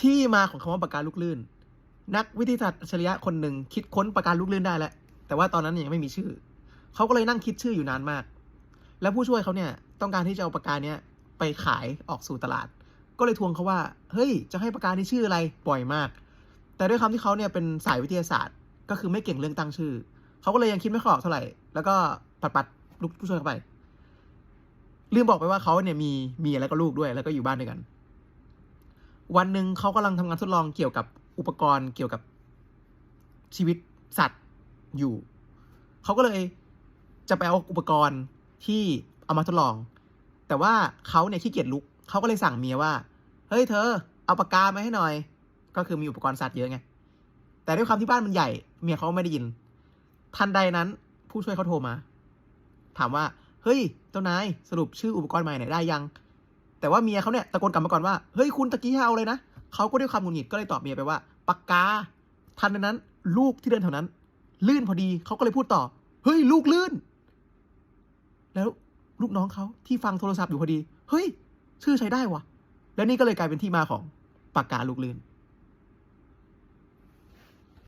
ที่มาของคำว่าปากกาลูกลื่น นักวิทยาศาสตร์อัจฉริยะคนหนึ่งคิดค้นปากกาลูกลื่นได้แล้ว แต่ว่าตอนนั้นยังไม่มีชื่อ เขาก็เลยนั่งคิดชื่ออยู่นานมาก แล้วผู้ช่วยเขาเนี่ยต้องการที่จะเอาปากกาเนี้ยไปขายออกสู่ตลาด ก็เลยทวงเขาว่า เฮ้ย จะให้ปากกานี้ชื่ออะไรบ่อยมาก แต่ด้วยคำที่เขาเนี่ยเป็นสายวิทยาศาสตร์ ก็คือไม่เก่งเรื่องตั้งชื่อ เขาก็เลยยังคิดไม่ค่อยออกเท่าไหร่ แล้วก็ปัดปัดลูกผู้ช่วยเข้าไป ลืมบอกไปว่าเขาเนี่ยมีเมียแล้วก็ลูกด้วย แล้วก็อยู่บ้านด้วยกัน วันหนึ่งเขากำลังทำงานทดลองเกี่ยวกับอุปกรณ์เกี่ยวกับชีวิตสัตว์อยู่ เขาก็เลยจะไปเอาอุปกรณ์ที่เอามาทดลอง แต่ว่าเขาเนี่ยขี้เกียจลุก เขาก็เลยสั่งเมียว่า เฮ้ยเธอ เอาปากกามาให้หน่อย ก็คือมีอุปกรณ์สัตว์เยอะไง แต่ด้วยความที่บ้านมันใหญ่ เมียเขาไม่ได้ยิน ทันใดนั้นผู้ช่วยเขาโทรมา ถามว่า เฮ้ยเจ้านายสรุปชื่ออุปกรณ์ใหม่เนี่ยได้ยัง แต่ว่าเมียเขาเนี่ยตะโกนกลับมาก่อนว่า เฮ้ยคุณตะกี้ให้เอาเลยนะ เขาก็ด้วยความหงุดหงิดก็เลยตอบเมียไปว่าปากกา ทันใดนั้น ลูกที่เดินแถวนั้น ลื่นพอดีเขาก็เลยพูดต่อ เฮ้ยลูกลื่น แล้วลูกน้องเขาที่ฟังโทรศัพท์อยู่พอดี เฮ้ย ชื่อใช้ได้วะแล้วนี่ก็เลยกลายเป็นที่มาของปากกาลูกลื่น